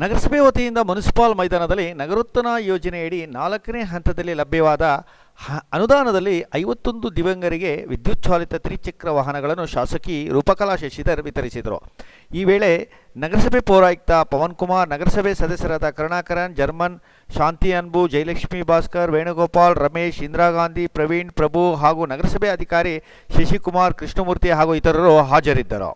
ನಗರಸಭೆ ವತಿಯಿಂದ ಮುನ್ಸಿಪಾಲ್ ಮೈದಾನದಲ್ಲಿ ನಗರೋತ್ತನ ಯೋಜನೆಯಡಿ ನಾಲ್ಕನೇ ಹಂತದಲ್ಲಿ ಲಭ್ಯವಾದ ಅನುದಾನದಲ್ಲಿ ಐವತ್ತೊಂದು ದಿವಂಗರಿಗೆ ವಿದ್ಯುತ್ ಚಾಲಿತ ತ್ರಿಚಕ್ರ ವಾಹನಗಳನ್ನು ಶಾಸಕಿ ರೂಪಕಲಾ ಶಶಿಧರ್ ವಿತರಿಸಿದರು. ಈ ವೇಳೆ ನಗರಸಭೆ ಪೌರಾಯುಕ್ತ ಪವನ್ ಕುಮಾರ್ ನಗರಸಭೆ ಸದಸ್ಯರಾದ ಕರುಣಾಕರನ್, ಜರ್ಮನ್ ಶಾಂತಿ ಅನ್ಬು, ಜಯಲಕ್ಷ್ಮಿ ಭಾಸ್ಕರ್, ವೇಣುಗೋಪಾಲ್, ರಮೇಶ್, ಇಂದಿರಾ ಗಾಂಧಿ, ಪ್ರವೀಣ್, ಪ್ರಭು ಹಾಗೂ ನಗರಸಭೆ ಅಧಿಕಾರಿ ಶಶಿಕುಮಾರ್, ಕೃಷ್ಣಮೂರ್ತಿ ಹಾಗೂ ಇತರರು ಹಾಜರಿದ್ದರು.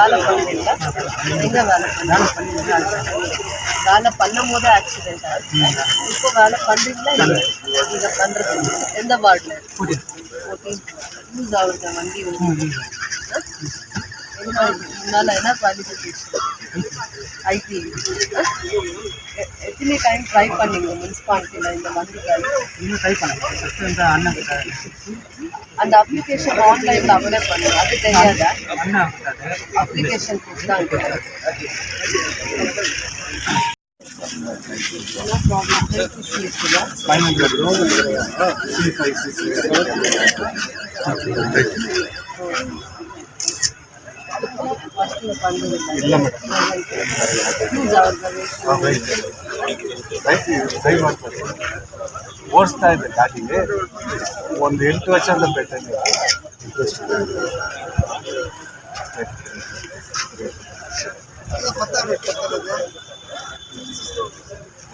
வேலை பண்ணியிருந்தா எங்கே வேலை வேலை பண்ணியிருந்தா. வேலை பண்ணும் போது ஆக்சிடென்ட் ஆகுது இப்போ வேலை பண்ணுறீங்களா இல்லை? நீங்கள் பண்ணுறது எந்த வார்டு? ஓகே யூஸ் ஆகுது வண்டி முன்னால் என்ன குவாலிஃபிகேஷன் ஐடி எத்தனை டைம் ட்ரை பண்ணிங்க முனிசிபாலிட்டியில் இந்த மாதிரி ட்ரை ட்ரை பண்ணுங்க அண்ணன் அந்த அப்ளிகேஷன் ஆன்லைனில் அப்ளை பண்ணுங்க அது தெரியாதா அண்ணன் கிட்ட அப்ளிகேஷன் கொடுத்தாங்க என்ன ப்ராப்ளம் ஹெல்த் இஷ்யூ இருக்குதா spinal C five six first ಬಂದಿಲ್ಲ ಇಲ್ಲ ಮೇಡಮ್ ಓಡಿಸ್ತಾ ಇದ್ದೆ ಗಾಡಿಗೆ. ಒಂದು ಎಂಟು ವರ್ಷದ ಬೇಕಾಗಿ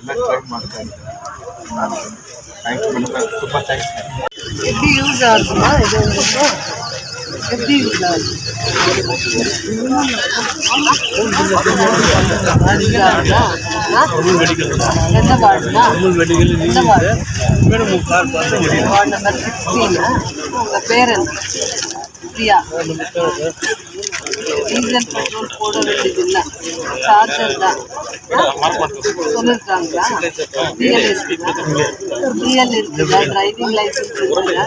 ಎಲ್ಲ ಟ್ರೈ ಮಾಡ್ತಾ ಇದ್ದೀನಿ ಥ್ಯಾಂಕ್ ಯು ತುಂಬ ಥ್ಯಾಂಕ್ಸ್ பேரன் ಪ್ರಿಯಾ ಡೀಸೆಲ್ ಪೆಟ್ರೋಲ್ போடவேண்டியதில்ல சார்ஜர் தான் சொல்லிருக்காங்களா ரியல் இருக்குதா ரியல் இருக்குதா டிரைவிங் லைசன்ஸ் இருக்குதா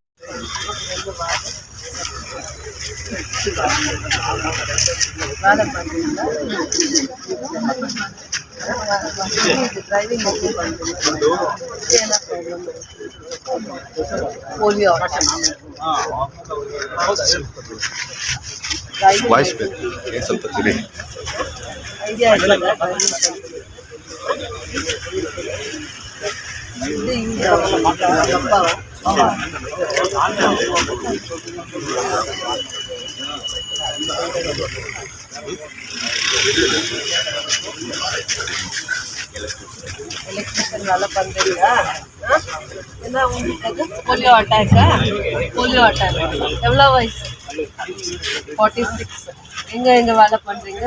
డ్రైవింగ్ పోలియో ವಾಯ್ಸ್ ಬೇಕು ಏನು ಸ್ವಲ್ಪ ತಿಳಿ ಐಡಿಯಾ எலக்ட்ரிஷன் நல்லா பண்ணுறீங்களா என்ன போலியோ அட்டாக்கா போலியோ அட்டாக் எவ்வளோ வயசு ஃபார்ட்டி சிக்ஸ் எங்கே எங்கே வேலை பண்ணுறீங்க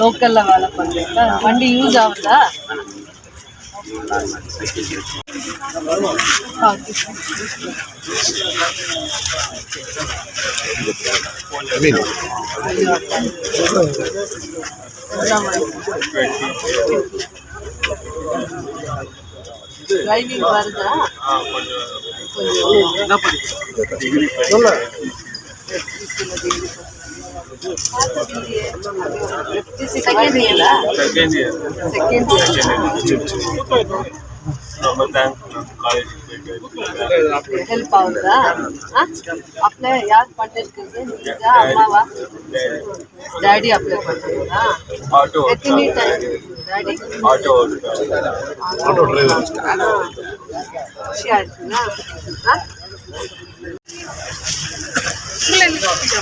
லோக்கலில் வேலை பண்ணுறீங்களா வண்டி யூஸ் ஆகுதா? டிரைவிங் வருதா கொஞ்சம் என்ன படிக்கிறீங்க second year second year second year ನಮ್ಮ ಬ್ಯಾಂಕ್ ಕಾಲೇಜ್ ಹೆಲ್ಪ್ ಆಗುತ್ತಾ ಅಪ್ಲೈ ಯಾರು ಮಾಡಿರ್ತೀವಿ ಈಗ ಅಮ್ಮವ ಡ್ಯಾಡಿ ಅಪ್ಲೈ ಮಾಡ್ತೀರಾ auto ಎತ್ತಿನಿ time daddy auto auto driver ಅಷ್ಟೇ ಖುಷಿ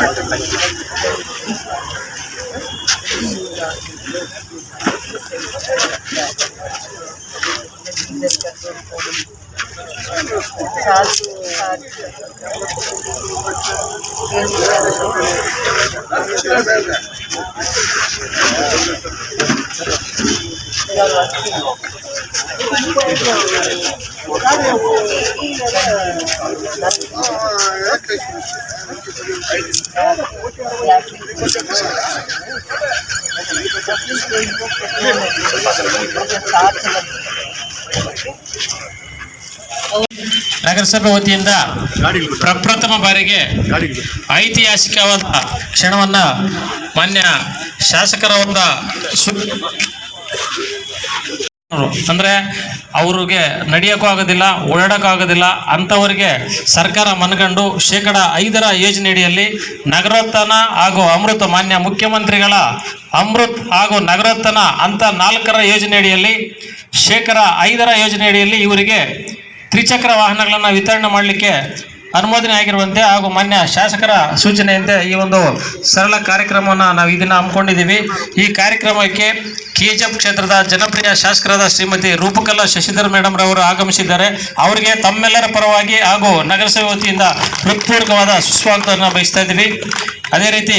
ಆಯ್ತುನಾ ಹಾಂ ನಗರಸಭೆ ವತಿಯಿಂದ ಪ್ರಪ್ರಥಮ ಬಾರಿಗೆ ಐತಿಹಾಸಿಕವಾದ ಕ್ಷಣವನ್ನ ಮಾನ್ಯ ಶಾಸಕರ ಒಂದ ಅಂದ್ರೆ ಅವ್ರಿಗೆ ನಡೆಯೋಕ್ಕೂ ಆಗೋದಿಲ್ಲ ಓಡಾಡೋಕ್ಕೂ ಆಗೋದಿಲ್ಲ ಅಂಥವರಿಗೆ ಸರ್ಕಾರ ಮನಗಂಡು ಶೇಕಡ ಐದರ ಯೋಜನೆಯಡಿಯಲ್ಲಿ ನಗರೋತ್ಥಾನ ಹಾಗೂ ಅಮೃತ ಮಾನ್ಯ ಮುಖ್ಯಮಂತ್ರಿಗಳ ಅಮೃತ್ ಹಾಗೂ ನಗರೋತ್ಥಾನ ಅಂತ ನಾಲ್ಕರ ಯೋಜನೆಯಡಿಯಲ್ಲಿ, ಶೇಕಡ ಐದರ ಯೋಜನೆಯಡಿಯಲ್ಲಿ ಇವರಿಗೆ ತ್ರಿಚಕ್ರ ವಾಹನಗಳನ್ನು ವಿತರಣೆ ಮಾಡಲಿಕ್ಕೆ ಅನುಮೋದನೆ ಆಗಿರುವಂತೆ ಹಾಗೂ ಮಾನ್ಯ ಶಾಸಕರ ಸೂಚನೆಯಂತೆ ಈ ಒಂದು ಸರಳ ಕಾರ್ಯಕ್ರಮವನ್ನು ನಾವು ಇದನ್ನು ಹಮ್ಮಿಕೊಂಡಿದ್ದೀವಿ. ಈ ಕಾರ್ಯಕ್ರಮಕ್ಕೆ ಕೆಜಿಎಫ್ ಕ್ಷೇತ್ರದ ಜನಪ್ರಿಯ ಶಾಸಕರಾದ ಶ್ರೀಮತಿ ರೂಪಕಲಾ ಶಶಿಧರ್ ಮೇಡಮ್ ರವರು ಆಗಮಿಸಿದ್ದಾರೆ. ಅವರಿಗೆ ತಮ್ಮೆಲ್ಲರ ಪರವಾಗಿ ಹಾಗೂ ನಗರಸಭೆ ವತಿಯಿಂದ ಹೃತ್ಪೂರ್ವಕವಾದ ಸುಸ್ವಾಗತವನ್ನು ಬಯಸ್ತಾ ಇದ್ದೀವಿ. ಅದೇ ರೀತಿ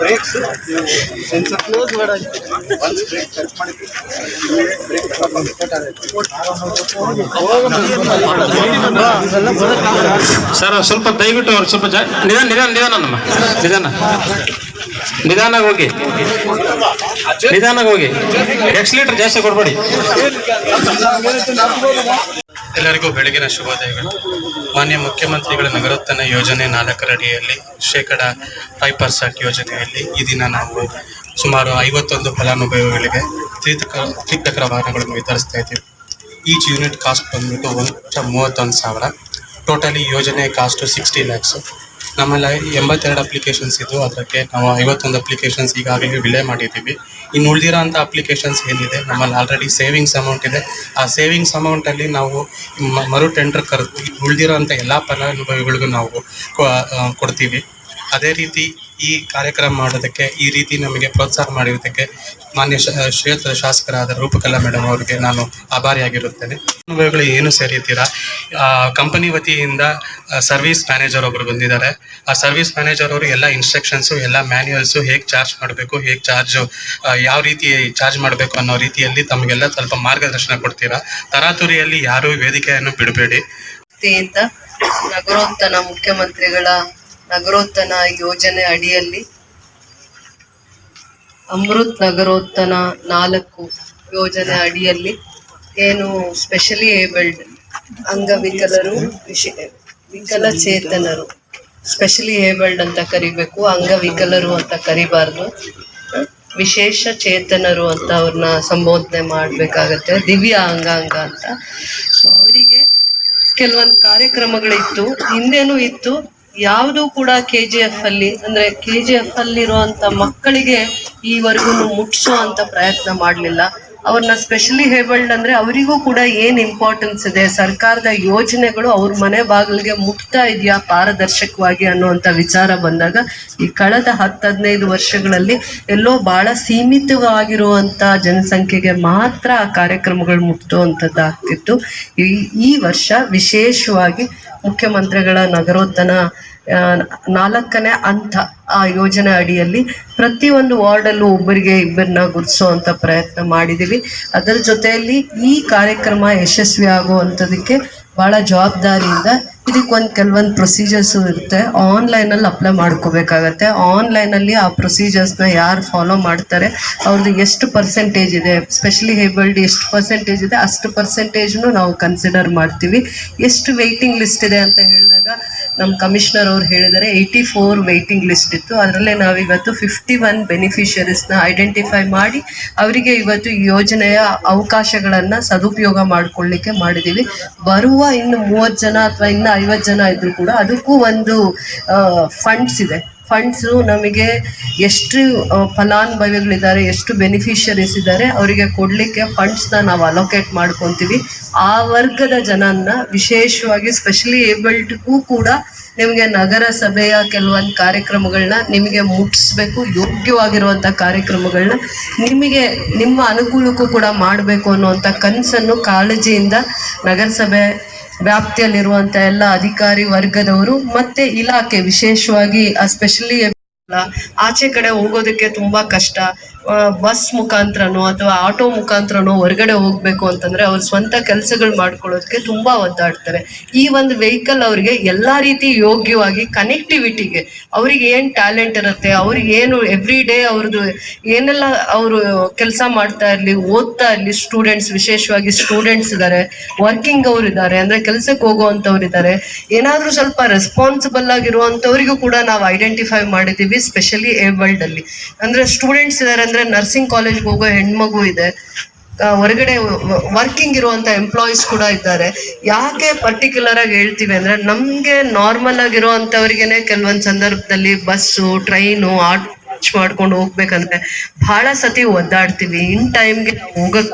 ಬ್ರೇಕ್ಸ್ ಸೆನ್ಸರ್ ಕ್ಲೋಸ್ ಬೇಡ ಒಂದು ಬ್ರೇಕ್ ಸರ್, ಸ್ವಲ್ಪ ದಯವಿಟ್ಟು ಅವ್ರು ಸ್ವಲ್ಪ ನಿಧಾನ ನಿಧಾನ ನಿಧಾನ ನಮ್ಮ ನಿಧಾನ. ನಿಧಾನಾಗ ಹೋಗಿ. ನಿಧಾನಾಗ ಹೋಗಿ. ಎಕ್ಸ್ ಲೀಟರ್ ಜಾಸ್ತಿ ಕೊಡ್ಬೇಡಿ. ಎಲ್ಲರಿಗೂ ಬೆಳಗಿನ ಶುಭೋದಯಗಳು. ಮಾನ್ಯ ಮುಖ್ಯಮಂತ್ರಿಗಳ ನಗರೋತ್ಥಾನ ಯೋಜನೆ ನಾಲ್ಕರಡಿಯಲ್ಲಿ ಶೇಕಡ ಫೈವ್ ಪರ್ಸೆಂಟ್ ಯೋಜನೆಯಲ್ಲಿ ಈ ದಿನ ನಾವು ಸುಮಾರು ಐವತ್ತೊಂದು ಫಲಾನುಭವಿಗಳಿಗೆ ತ್ರಿತಕ ತ್ರಿತಕರ ವಾಹನಗಳನ್ನು ವಿತರಿಸ್ತಾ ಇದ್ದೀವಿ. ಈಚ್ ಯೂನಿಟ್ ಕಾಸ್ಟ್ ಬಂದ್ಬಿಟ್ಟು ಒಂದು ಮೂವತ್ತೊಂದು ಸಾವಿರ. ಟೋಟಲಿ ಯೋಜನೆ ಕಾಸ್ಟು ಸಿಕ್ಸ್ಟಿ ಲ್ಯಾಕ್ಸು. ನಮ್ಮಲ್ಲಿ ಎಂಬತ್ತೆರಡು ಅಪ್ಲಿಕೇಶನ್ಸ್ ಇದ್ದು ಅದಕ್ಕೆ ನಾವು ಐವತ್ತೊಂದು ಅಪ್ಲಿಕೇಶನ್ಸ್ ಈಗಾಗಲೇ ವಿಲೇ ಮಾಡಿದ್ದೀವಿ. ಇನ್ನು ಉಳಿದಿರೋ ಅಂಥ ಅಪ್ಲಿಕೇಶನ್ಸ್ ಏನಿದೆ, ನಮ್ಮಲ್ಲಿ ಆಲ್ರೆಡಿ ಸೇವಿಂಗ್ಸ್ ಅಮೌಂಟ್ ಇದೆ. ಆ ಸೇವಿಂಗ್ಸ್ ಅಮೌಂಟಲ್ಲಿ ನಾವು ಮರು ಟೆಂಡರ್ ಕರೆದು ಉಳಿದಿರೋ ಅಂಥ ಎಲ್ಲ ಫಲಾನುಭವಿಗಳಿಗೂ ನಾವು ಕೊಡ್ತೀವಿ. ಅದೇ ರೀತಿ ಈ ಕಾರ್ಯಕ್ರಮ ಮಾಡೋದಕ್ಕೆ, ಈ ರೀತಿ ನಮಗೆ ಪ್ರೋತ್ಸಾಹ ಮಾಡಿರೋದಕ್ಕೆ ಮಾನ್ಯ ಕ್ಷೇತ್ರದ ಶಾಸಕರಾದ ರೂಪಕಲಾ ಮೇಡಮ್ ಅವರಿಗೆ ನಾನು ಆಭಾರಿಯಾಗಿರುತ್ತೇನೆ. ಅನುಭವಗಳು ಏನು ಸೇರಿದ್ದೀರಾ ಕಂಪನಿ ವತಿಯಿಂದ ಸರ್ವಿಸ್ ಮ್ಯಾನೇಜರ್ ಒಬ್ಬರು ಬಂದಿದ್ದಾರೆ. ಆ ಸರ್ವಿಸ್ ಮ್ಯಾನೇಜರ್ ಅವರು ಎಲ್ಲ ಇನ್ಸ್ಟ್ರಕ್ಷನ್ಸು ಎಲ್ಲ ಮ್ಯಾನ್ಯುಯಲ್ಸು ಹೇಗೆ ಚಾರ್ಜ್ ಮಾಡಬೇಕು, ಹೇಗೆ ಚಾರ್ಜು ಯಾವ ರೀತಿ ಚಾರ್ಜ್ ಮಾಡಬೇಕು ಅನ್ನೋ ರೀತಿಯಲ್ಲಿ ತಮಗೆಲ್ಲ ಸ್ವಲ್ಪ ಮಾರ್ಗದರ್ಶನ ಕೊಡ್ತೀರಾ? ತರಾತುರಿಯಲ್ಲಿ ಯಾರೂ ವೇದಿಕೆಯನ್ನು ಬಿಡಬೇಡಿ. ಅಂತ ಮುಖ್ಯಮಂತ್ರಿಗಳ ನಗರೋತ್ಥಾನ ಯೋಜನೆ ಅಡಿಯಲ್ಲಿ ಅಮೃತ್ ನಗರೋತ್ಥಾನ ನಾಲ್ಕು ಯೋಜನೆ ಅಡಿಯಲ್ಲಿ ಏನು ಸ್ಪೆಷಲಿ ಏಬಲ್ಡ್ ಅಂಗವಿಕಲರು, ವಿಶ, ವಿಕಲಚೇತನರು ಸ್ಪೆಷಲಿ ಏಬಲ್ಡ್ ಅಂತ ಕರಿಬೇಕು, ಅಂಗವಿಕಲರು ಅಂತ ಕರಿಬಾರ್ದು. ವಿಶೇಷ ಚೇತನರು ಅಂತ ಅವ್ರನ್ನ ಸಂಬೋಧನೆ ಮಾಡಬೇಕಾಗತ್ತೆ, ದಿವ್ಯ ಅಂಗಾಂಗ ಅಂತ. ಸೊ ಅವರಿಗೆ ಕೆಲವೊಂದು ಕಾರ್ಯಕ್ರಮಗಳಿತ್ತು, ಹಿಂದೆನೂ ಇತ್ತು. ಯಾವುದು ಕೂಡ ಕೆ ಜಿ ಎಫ್ ಅಲ್ಲಿ, ಅಂದ್ರೆ ಕೆ ಜಿ ಎಫ್ ಅಲ್ಲಿರುವಂತ ಮಕ್ಕಳಿಗೆ ಈವರೆಗೂ ಮುಟ್ಸೋ ಅಂತ ಪ್ರಯತ್ನ ಮಾಡಲಿಲ್ಲ. ಅವ್ರನ್ನ ಸ್ಪೆಷಲಿ ಹೇಬಲ್ಡ್ ಅಂದ್ರೆ ಅವರಿಗೂ ಕೂಡ ಏನ್ ಇಂಪಾರ್ಟೆನ್ಸ್ ಇದೆ? ಸರ್ಕಾರದ ಯೋಜನೆಗಳು ಅವ್ರ ಮನೆ ಬಾಗಿಲಿಗೆ ಮುಟ್ತಾ ಇದೆಯಾ ಪಾರದರ್ಶಕವಾಗಿ ಅನ್ನುವಂಥ ವಿಚಾರ ಬಂದಾಗ ಈ ಕಳೆದ ಹತ್ತು ಹದಿನೈದು ವರ್ಷಗಳಲ್ಲಿ ಎಲ್ಲೋ ಬಹಳ ಸೀಮಿತವಾಗಿರುವಂತ ಜನಸಂಖ್ಯೆಗೆ ಮಾತ್ರ ಆ ಕಾರ್ಯಕ್ರಮಗಳು ಮುಟ್ಟುವಂಥದ್ದು ಆಗ್ತಿತ್ತು ಈ ವರ್ಷ ವಿಶೇಷವಾಗಿ ಮುಖ್ಯಮಂತ್ರಿಗಳ ನಗರೋತ್ಥಾನ ಆ, ನಾಲ್ಕನೇ ಹಂತ ಆ ಯೋಜನೆ ಅಡಿಯಲ್ಲಿ ಪ್ರತಿಯೊಂದು ವಾರ್ಡಲ್ಲೂ ಒಬ್ಬರಿಗೆ ಇಬ್ಬರನ್ನ ಅಂತ ಪ್ರಯತ್ನ ಮಾಡಿದ್ದೀವಿ ಅದರ ಜೊತೆಯಲ್ಲಿ ಈ ಕಾರ್ಯಕ್ರಮ ಯಶಸ್ವಿ ಆಗುವಂಥದಕ್ಕೆ ಬಹಳ ಜವಾಬ್ದಾರಿಯಿಂದ ಇದಕ್ಕೊಂದು ಕೆಲವೊಂದು ಪ್ರೊಸೀಜರ್ಸು ಇರುತ್ತೆ. ಆನ್ಲೈನಲ್ಲಿ ಅಪ್ಲೈ ಮಾಡ್ಕೋಬೇಕಾಗತ್ತೆ. ಆನ್ಲೈನಲ್ಲಿ ಆ ಪ್ರೊಸೀಜರ್ಸ್ನ ಯಾರು ಫಾಲೋ ಮಾಡ್ತಾರೆ ಅವ್ರದ್ದು ಎಷ್ಟು ಪರ್ಸೆಂಟೇಜ್ ಇದೆ ಸ್ಪೆಷಲಿ ಹೇಬಲ್ಡ್ ಎಷ್ಟು ಪರ್ಸೆಂಟೇಜ್ ಇದೆ, ಅಷ್ಟು ಪರ್ಸೆಂಟೇಜ್ನು ನಾವು ಕನ್ಸಿಡರ್ ಮಾಡ್ತೀವಿ. ಎಷ್ಟು ವೆಯ್ಟಿಂಗ್ ಲಿಸ್ಟ್ ಇದೆ ಅಂತ ಹೇಳಿದಾಗ ನಮ್ಮ ಕಮಿಷನರ್ ಅವ್ರು ಹೇಳಿದರೆ ಏಯ್ಟಿ ಫೋರ್ ವೆಯ್ಟಿಂಗ್ ಲಿಸ್ಟ್ ಇತ್ತು. ಅದರಲ್ಲೇ ನಾವಿವತ್ತು ಫಿಫ್ಟಿ ಒನ್ ಬೆನಿಫಿಷರೀಸ್ನ ಐಡೆಂಟಿಫೈ ಮಾಡಿ ಅವರಿಗೆ ಇವತ್ತು ಯೋಜನೆಯ ಅವಕಾಶಗಳನ್ನು ಸದುಪಯೋಗ ಮಾಡಿಕೊಳ್ಳಿಕ್ಕೆ ಮಾಡಿದ್ದೀವಿ ಬರುವ ಇನ್ನು ಮೂವತ್ತು ಜನ ಅಥವಾ ಇನ್ನು ಐವತ್ತು ಜನ ಇದ್ರು ಕೂಡ ಅದಕ್ಕೂ ಒಂದು ಫಂಡ್ಸ್ ಇದೆ. ಫಂಡ್ಸು ನಮಗೆ ಎಷ್ಟು ಫಲಾನುಭವಿಗಳಿದ್ದಾರೆ, ಎಷ್ಟು ಬೆನಿಫಿಷರೀಸ್ ಇದ್ದಾರೆ, ಅವರಿಗೆ ಕೊಡಲಿಕ್ಕೆ ಫಂಡ್ಸ್ನ ನಾವು ಅಲೋಕೇಟ್ ಮಾಡ್ಕೊತೀವಿ. ಆ ವರ್ಗದ ಜನನ್ನ ವಿಶೇಷವಾಗಿ ಸ್ಪೆಷಲಿ ಏಬಲ್ಡ್ಗೂ ಕೂಡ ನಿಮಗೆ ನಗರಸಭೆಯ ಕೆಲವೊಂದು ಕಾರ್ಯಕ್ರಮಗಳನ್ನ ನಿಮಗೆ ಮುಟ್ಟಿಸ್ಬೇಕು ಯೋಗ್ಯವಾಗಿರುವಂಥ ಕಾರ್ಯಕ್ರಮಗಳನ್ನ ನಿಮಗೆ, ನಿಮ್ಮ ಅನುಕೂಲಕ್ಕೂ ಕೂಡ ಮಾಡಬೇಕು ಅನ್ನುವಂಥ ಕನಸನ್ನು ಕಾಳಜಿಯಿಂದ ನಗರಸಭೆ ವ್ಯಾಪ್ತಿಯಲ್ಲಿರುವಂಥ ಎಲ್ಲ ಅಧಿಕಾರಿ ವರ್ಗದವರು ಮತ್ತೆ ಇಲಾಖೆ ವಿಶೇಷವಾಗಿ ಸ್ಪೆಷಲಿ ಆಚೆ ಕಡೆ ಹೋಗೋದಕ್ಕೆ ತುಂಬಾ ಕಷ್ಟ. ಬಸ್ ಮುಖಾಂತರನೋ ಅಥವಾ ಆಟೋ ಮುಖಾಂತರನೋ ಹೊರಗಡೆ ಹೋಗ್ಬೇಕು ಅಂತಂದ್ರೆ ಅವ್ರ ಸ್ವಂತ ಕೆಲಸಗಳು ಮಾಡ್ಕೊಳ್ಳೋದಕ್ಕೆ ತುಂಬಾ ಒದ್ದಾಡ್ತಾರೆ. ಈ ಒಂದು ವೆಹಿಕಲ್ ಅವರಿಗೆ ಎಲ್ಲಾ ರೀತಿ ಯೋಗ್ಯವಾಗಿ ಕನೆಕ್ಟಿವಿಟಿಗೆ ಅವ್ರಿಗೆ ಏನ್ ಟ್ಯಾಲೆಂಟ್ ಇರುತ್ತೆ, ಅವ್ರಿಗೆ ಏನು ಎವ್ರಿ ಡೇ ಅವ್ರದ್ದು ಏನೆಲ್ಲ ಅವರು ಕೆಲಸ ಮಾಡ್ತಾ ಇರ್ಲಿ, ಓದ್ತಾ ಇರ್ಲಿ ಸ್ಟೂಡೆಂಟ್ಸ್ ವಿಶೇಷವಾಗಿ ಸ್ಟೂಡೆಂಟ್ಸ್ ಇದಾರೆ ವರ್ಕಿಂಗ್ ಅವ್ರು ಇದ್ದಾರೆ ಅಂದ್ರೆ ಕೆಲ್ಸಕ್ಕೆ ಹೋಗುವಂತವ್ರು ಇದ್ದಾರೆ ಏನಾದ್ರೂ ಸ್ವಲ್ಪ ರೆಸ್ಪಾನ್ಸಿಬಲ್ ಆಗಿರುವಂತವ್ರಿಗೂ ಕೂಡ ನಾವು ಐಡೆಂಟಿಫೈ ಮಾಡಿದ್ದೀವಿ ಸ್ಪೆಷಲಿ ಏಬಲ್ಡ್ ಅಲ್ಲಿ. ಅಂದ್ರೆ ಸ್ಟೂಡೆಂಟ್ಸ್ ಇದ್ದಾರೆ ಅಂದ್ರೆ ನರ್ಸಿಂಗ್ ಕಾಲೇಜ್ ಹೋಗೋ ಹೆಣ್ಮಗು ಇದೆ. ಹೊರಗಡೆ ವರ್ಕಿಂಗ್ ಇರುವಂತ ಎಂಪ್ಲಾಯೀಸ್ ಕೂಡ ಇದ್ದಾರೆ. ಯಾಕೆ ಪರ್ಟಿಕ್ಯುಲರ್ ಆಗಿ ಹೇಳ್ತೀವಿ ಅಂದ್ರೆ ನಮ್ಗೆ ನಾರ್ಮಲ್ ಆಗಿರುವಂತವ್ರಿಗೆನೆ ಕೆಲವೊಂದ್ ಸಂದರ್ಭದಲ್ಲಿ ಬಸ್ಸು ಟ್ರೈನು ಆಟೋ ಮಾಡ್ಕೊಂಡು ಹೋಗ್ಬೇಕಂದ್ರೆ ಬಹಳ ಸತಿ ಒದ್ದಾಡ್ತೀವಿ. ಇನ್ ಟೈಮ್ಗೆ ಹೋಗಕ್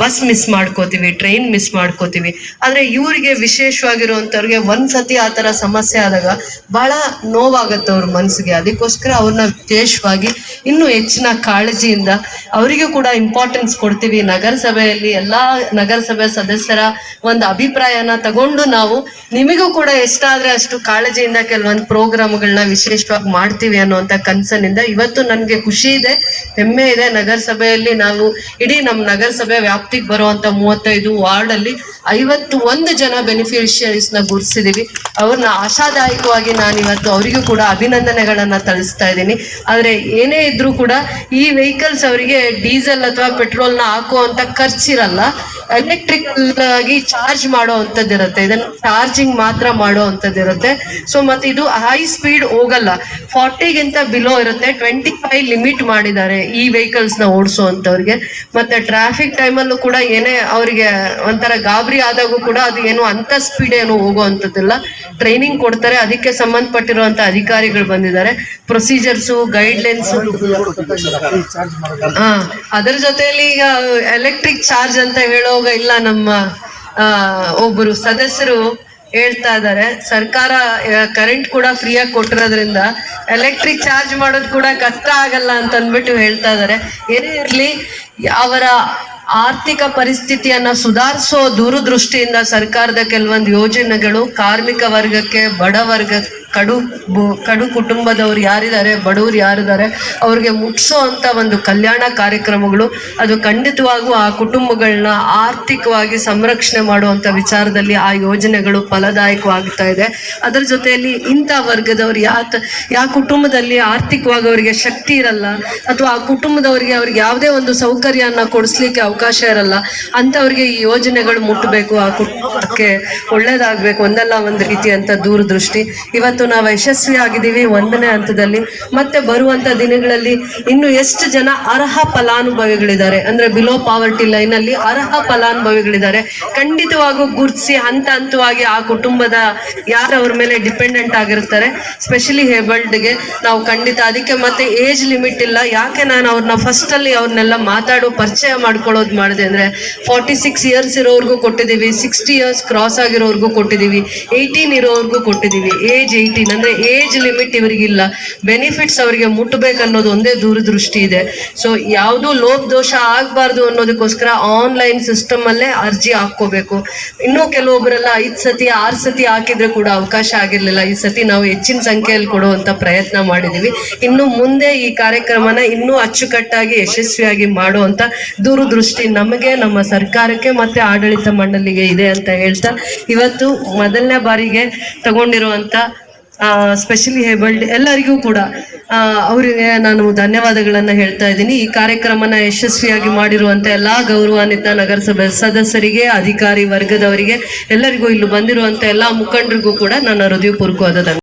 ಬಸ್ ಮಿಸ್ ಮಾಡ್ಕೋತೀವಿ ಟ್ರೈನ್ ಮಿಸ್ ಮಾಡ್ಕೋತೀವಿ. ಆದ್ರೆ ಇವರಿಗೆ ವಿಶೇಷವಾಗಿರುವಂತವ್ರಿಗೆ ಒಂದ್ಸತಿ ಆ ತರ ಸಮಸ್ಯೆ ಆದಾಗ ಬಹಳ ನೋವಾಗತ್ತೆ ಅವ್ರ ಮನಸ್ಸಿಗೆ ಅದಕ್ಕೋಸ್ಕರ ಅವ್ರನ್ನ ವಿಶೇಷವಾಗಿ ಇನ್ನೂ ಹೆಚ್ಚಿನ ಕಾಳಜಿಯಿಂದ ಅವರಿಗೂ ಕೂಡ ಇಂಪಾರ್ಟೆನ್ಸ್ ಕೊಡ್ತೀವಿ. ನಗರಸಭೆಯಲ್ಲಿ ಎಲ್ಲಾ ನಗರಸಭೆ ಸದಸ್ಯರ ಒಂದು ಅಭಿಪ್ರಾಯನ ತಗೊಂಡು ನಾವು ನಿಮಗೂ ಕೂಡ ಎಷ್ಟಾದ್ರೆ ಅಷ್ಟು ಕಾಳಜಿಯಿಂದ ಕೆಲವೊಂದು ಪ್ರೋಗ್ರಾಮ್ಗಳನ್ನ ವಿಶೇಷವಾಗಿ ಮಾಡ್ತೀವಿ ಅನ್ನುವಂಥ ಕನ್ಸನಿಂದ ಇವತ್ತು ನನಗೆ ಖುಷಿ ಇದೆ, ಹೆಮ್ಮೆ ಇದೆ. ನಗರಸಭೆಯಲ್ಲಿ ನಾವು ಇಡೀ ನಮ್ಮ ನಗರಸಭೆ ವ್ಯಾಪ್ತಿಗೆ ಬರುವಂತ ಮೂವತ್ತೈದು ವಾರ್ಡ್ ಅಲ್ಲಿ ಐವತ್ತು ಒಂದು ಜನ ಬೆನಿಫಿಷಿಯರೀಸ್ನ ಗುರ್ತಿಸಿದೀವಿ ಅವ್ರನ್ನ ಆಶಾದಾಯಕವಾಗಿ ನಾನು ಇವತ್ತು ಅವರಿಗೂ ಕೂಡ ಅಭಿನಂದನೆಗಳನ್ನ ತಳಿಸ್ತಾ ಇದ್ದೀನಿ. ಆದ್ರೆ ಏನೇ ಇದ್ರೂ ಕೂಡ ಈ ವೆಹಿಕಲ್ಸ್ ಅವರಿಗೆ ಡೀಸೆಲ್ ಅಥವಾ ಪೆಟ್ರೋಲ್ನ ಹಾಕುವಂತ ಖರ್ಚಿರಲ್ಲ. ಎಲೆಕ್ಟ್ರಿಕ್ ಆಗಿ ಚಾರ್ಜ್ ಮಾಡೋ ಇರುತ್ತೆ ಇದನ್ನ ಚಾರ್ಜಿಂಗ್ ಮಾತ್ರ ಮಾಡೋ ಇರುತ್ತೆ ಸೊ ಮತ್ತೆ ಇದು ಹೈ ಸ್ಪೀಡ್ ಹೋಗಲ್ಲ. ಫಾರ್ಟಿಗಿಂತ ಬಿಲೋ ಇರುತ್ತೆ. ಟ್ವೆಂಟಿ ಫೈವ್ ಲಿಮಿಟ್ ಮಾಡಿದ್ದಾರೆ ಈ ವೆಹಿಕಲ್ಸ್ನ ಓಡಿಸುವಂತವ್ರಿಗೆ ಮತ್ತೆ ಟ್ರಾಫಿಕ್ ಟೈಮಲ್ಲೂ ಕೂಡ ಏನೇ ಅವರಿಗೆ ಒಂಥರ ಗಾಬರಿ ಆದಾಗೂ ಕೂಡ ಅದು ಏನು ಅಂತ ಸ್ಪೀಡ್ ಏನು ಹೋಗುವಂಥದ್ದಿಲ್ಲ. ಟ್ರೈನಿಂಗ್ ಕೊಡ್ತಾರೆ ಅದಕ್ಕೆ ಸಂಬಂಧಪಟ್ಟಿರುವಂತ ಅಧಿಕಾರಿಗಳು ಬಂದಿದ್ದಾರೆ. ಪ್ರೊಸೀಜರ್ಸು ಗೈಡ್ಲೈನ್ಸ್ ಹಾ ಅದರ ಜೊತೆಯಲ್ಲಿ ಈಗ ಎಲೆಕ್ಟ್ರಿಕ್ ಚಾರ್ಜ್ ಅಂತ ಹೇಳುವಾಗ ಇಲ್ಲ ನಮ್ಮ ಒಬ್ಬರು ಸದಸ್ಯರು ಹೇಳ್ತಾ ಇದ್ದಾರೆ. ಸರ್ಕಾರ ಕರೆಂಟ್ ಕೂಡ ಫ್ರೀಯಾಗಿ ಕೊಟ್ಟಿರೋದ್ರಿಂದ ಎಲೆಕ್ಟ್ರಿಕ್ ಚಾರ್ಜ್ ಮಾಡೋದು ಕೂಡ ಕಷ್ಟ ಆಗಲ್ಲ ಅಂತ ಅಂದ್ಬಿಟ್ಟು ಹೇಳ್ತಾ ಇದ್ದಾರೆ. ಏನೇ ಇರಲಿ, ಅವರ ಆರ್ಥಿಕ ಪರಿಸ್ಥಿತಿಯನ್ನ ಸುಧಾರಿಸೋ ದೂರದೃಷ್ಟಿಯಿಂದ ಸರ್ಕಾರದ ಕೆಲವೊಂದು ಯೋಜನೆಗಳು ಕಾರ್ಮಿಕ ವರ್ಗಕ್ಕೆ, ಬಡ ವರ್ಗ ಕಡು ಕಡು ಕುಟುಂಬದವ್ರು ಯಾರಿದ್ದಾರೆ, ಬಡವ್ರು ಯಾರಿದ್ದಾರೆ, ಅವ್ರಿಗೆ ಮುಟ್ಸೋ ಅಂತ ಒಂದು ಕಲ್ಯಾಣ ಕಾರ್ಯಕ್ರಮಗಳು, ಅದು ಖಂಡಿತವಾಗೂ ಆ ಕುಟುಂಬಗಳನ್ನ ಆರ್ಥಿಕವಾಗಿ ಸಂರಕ್ಷಣೆ ಮಾಡುವಂತ ವಿಚಾರದಲ್ಲಿ ಆ ಯೋಜನೆಗಳು ಫಲದಾಯಕವಾಗ್ತಾ ಇದೆ. ಅದರ ಜೊತೆಯಲ್ಲಿ ಇಂಥ ವರ್ಗದವ್ರು ಯಾತ ಯಾವ ಕುಟುಂಬದಲ್ಲಿ ಆರ್ಥಿಕವಾಗಿ ಅವರಿಗೆ ಶಕ್ತಿ ಇರಲ್ಲ, ಅಥವಾ ಆ ಕುಟುಂಬದವರಿಗೆ ಅವ್ರಿಗೆ ಯಾವುದೇ ಒಂದು ಸೌಕರ್ಯನ ಕೊಡಿಸ್ಲಿಕ್ಕೆ ಅವಕಾಶ ಇರಲ್ಲ, ಅಂಥವ್ರಿಗೆ ಈ ಯೋಜನೆಗಳು ಮುಟ್ಟಬೇಕು ಆ ಕುಟುಂಬಕ್ಕೆ ಒಳ್ಳೇದಾಗಬೇಕು ಒಂದಲ್ಲ ಒಂದು ರೀತಿಯಂಥ ದೂರದೃಷ್ಟಿ. ಇವತ್ತು ನಾವು ಯಶಸ್ವಿಯಾಗಿದ್ದೀವಿ ಒಂದನೇ ಹಂತದಲ್ಲಿ. ಮತ್ತೆ ಬರುವಂತ ದಿನಗಳಲ್ಲಿ ಇನ್ನು ಎಷ್ಟು ಜನ ಅರ್ಹ ಫಲಾನುಭವಿಗಳಿದ್ದಾರೆ? ಅಂದ್ರೆ ಬಿಲೋ ಪಾವರ್ಟಿ ಲೈನ್ ಅಲ್ಲಿ ಅರ್ಹ ಫಲಾನುಭವಿಗಳಿದ್ದಾರೆ. ಖಂಡಿತವಾಗೂ ಗುರ್ಸಿ ಹಂತ ಹಂತವಾಗಿ ಆ ಕುಟುಂಬದ ಯಾರು ಅವ್ರ ಮೇಲೆ ಡಿಪೆಂಡೆಂಟ್ ಆಗಿರ್ತಾರೆ. ಸ್ಪೆಷಲಿ ಹೇಬಲ್ಡ್ಗೆ ನಾವು ಖಂಡಿತ ಅದಕ್ಕೆ ಮತ್ತೆ ಏಜ್ ಲಿಮಿಟ್ ಇಲ್ಲ. ಯಾಕೆ ನಾನು ಅವ್ರನ್ನ ಫಸ್ಟ್ ಅಲ್ಲಿ ಅವ್ರನ್ನೆಲ್ಲ ಮಾತಾಡೋ ಪರಿಚಯ ಮಾಡ್ಕೊಳ್ಳೋದು ಮಾಡಿದೆ ಅಂದ್ರೆ ಫಾರ್ಟಿ ಸಿಕ್ಸ್ ಇಯರ್ಸ್ ಇರೋರ್ಗೂ ಕೊಟ್ಟಿದ್ದೀವಿ ಸಿಕ್ಸ್ಟಿ ಇಯರ್ಸ್ ಕ್ರಾಸ್ ಆಗಿರೋರ್ಗೂ ಕೊಟ್ಟಿದ್ದೀವಿ ಏಯ್ಟೀನ್ ಇರೋರ್ಗೂ ಕೊಟ್ಟಿದ್ದೀವಿ ಏಜ್ ಏಯ್ಟೀನ್ ಅಂದ್ರೆ ಏಜ್ ಲಿಮಿಟ್ ಇವರಿಗಿಲ್ಲ. ಬೆನಿಫಿಟ್ಸ್ ಅವರಿಗೆ ಮುಟ್ಟಬೇಕು ಅನ್ನೋದು ಒಂದೇ ದೂರದೃಷ್ಟಿ ಇದೆ. ಸೊ ಯಾವುದೂ ಲೋಪದೋಷ ಆಗಬಾರ್ದು ಅನ್ನೋದಕ್ಕೋಸ್ಕರ ಆನ್ಲೈನ್ ಸಿಸ್ಟಮ್ ಅಲ್ಲೇ ಅರ್ಜಿ ಹಾಕ್ಕೋಬೇಕು. ಇನ್ನೂ ಕೆಲವೊಬ್ಬರೆಲ್ಲ ಐದು ಸತಿ, ಆರು ಸತಿ ಹಾಕಿದ್ರೆ ಕೂಡ ಅವಕಾಶ ಆಗಿರಲಿಲ್ಲ. ಈ ಸತಿ ನಾವು ಹೆಚ್ಚಿನ ಸಂಖ್ಯೆಯಲ್ಲಿ ಕೊಡುವಂತ ಪ್ರಯತ್ನ ಮಾಡಿದೀವಿ. ಇನ್ನು ಮುಂದೆ ಈ ಕಾರ್ಯಕ್ರಮನ ಇನ್ನೂ ಅಚ್ಚುಕಟ್ಟಾಗಿ, ಯಶಸ್ವಿಯಾಗಿ ಮಾಡುವಂತ ದೂರದೃಷ್ಟಿ ನಮಗೆ, ನಮ್ಮ ಸರ್ಕಾರಕ್ಕೆ ಮತ್ತೆ ಆಡಳಿತ ಮಂಡಳಿಗೆ ಇದೆ ಅಂತ ಹೇಳ್ತಾ, ಇವತ್ತು ಮೊದಲನೇ ಬಾರಿಗೆ ತಗೊಂಡಿರುವಂತ ಸ್ಪೆಷಲಿ ಹೇಬಲ್ಡ್ ಎಲ್ಲರಿಗೂ ಕೂಡ ಅವರಿಗೆ ನಾನು ಧನ್ಯವಾದಗಳನ್ನ ಹೇಳ್ತಾ ಇದ್ದೀನಿ. ಈ ಕಾರ್ಯಕ್ರಮನ ಯಶಸ್ವಿಯಾಗಿ ಮಾಡಿರುವಂತ ಎಲ್ಲಾ ಗೌರವಾನ್ವಿತ ನಗರಸಭೆ ಸದಸ್ಯರಿಗೆ, ಅಧಿಕಾರಿ ವರ್ಗದವರಿಗೆ, ಎಲ್ಲರಿಗೂ ಇಲ್ಲಿ ಬಂದಿರುವಂತ ಎಲ್ಲಾ ಮುಖಂಡರಿಗೂ ಕೂಡ ನನ್ನ ಹೃದಯಪೂರ್ವಕವಾದ